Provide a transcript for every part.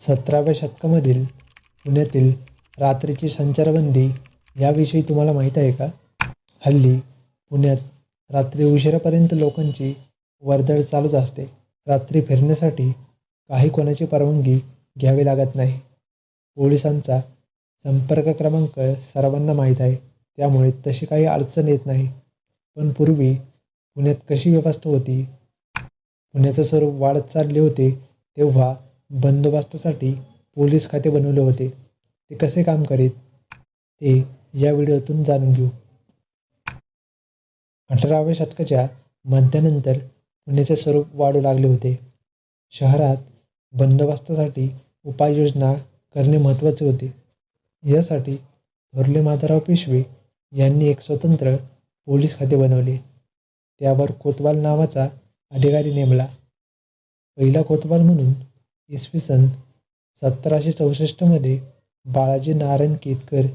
सतराव्या शतकामधील पुण्यातील रात्रीची संचारबंदी याविषयी तुम्हाला माहीत आहे का? हल्ली पुण्यात रात्री उशिरापर्यंत लोकांची वर्दळ चालूच असते. रात्री फिरण्यासाठी काही कोणाची परवानगी घ्यावी लागत नाही. पोलिसांचा संपर्क क्रमांक सर्वांना माहीत आहे. त्यामुळे तशी काही अडचण येत नाही. पण पूर्वी पुण्यात कशी व्यवस्था होती? पुण्याचं स्वरूप वाढत चालले होते तेव्हा बंदोबस्तासाठी पोलीस खाते बनवले होते. ते कसे काम करीत ते या व्हिडिओतून जाणून घेऊ. अठराव्या शतकाच्या मध्यानंतर पुण्याचे स्वरूप वाढू लागले होते. शहरात बंदोबस्तासाठी उपाययोजना करणे महत्त्वाचे होते. यासाठी थोरले माधवराव पेशवे यांनी एक स्वतंत्र पोलीस खाते बनवले. त्यावर कोतवाल नावाचा अधिकारी नेमला. पहिला कोतवाल म्हणून इसवी सन सतराशे चौसष्टमध्ये बाळाजी नारायण केतकर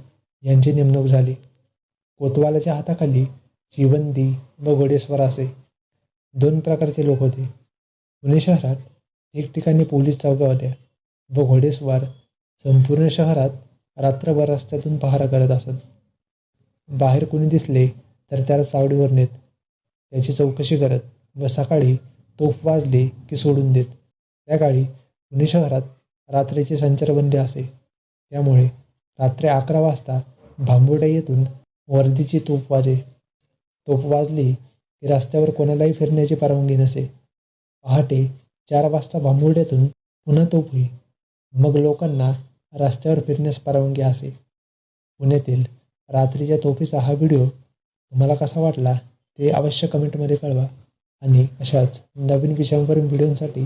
यांची नेमणूक झाली. कोतवालाच्या हाताखाली शिवंदी व घोडेस्वर असे दोन प्रकारचे लोक होते. पुणे शहरात ठिकठिकाणी पोलीस चौक्या होत्या व घोडेस्वार संपूर्ण शहरात रात्रभर रस्त्यातून पहारा करत असत. बाहेर कोणी दिसले तर त्याला चावडीवर नेत त्याची चौकशी करत व सकाळी तोफ वाजली की सोडून देत. त्या काळी पुणे शहरात रात्रीची संचारबंदी असे. त्यामुळे रात्री अकरा वाजता भांबुर्डा येथून वर्दीची तोफ वाजे. तोफ वाजली की रस्त्यावर कोणालाही फिरण्याची परवानगी नसे. पहाटे चार वाजता भांबुर्ड्यातून पुन्हा तोफ होई. मग लोकांना रस्त्यावर फिरण्यास परवानगी असे. पुण्यातील रात्रीच्या तोफीचा हा व्हिडिओ तुम्हाला कसा वाटला ते अवश्य कमेंटमध्ये कळवा. आणि अशाच नवीन विषयांवरील व्हिडिओंसाठी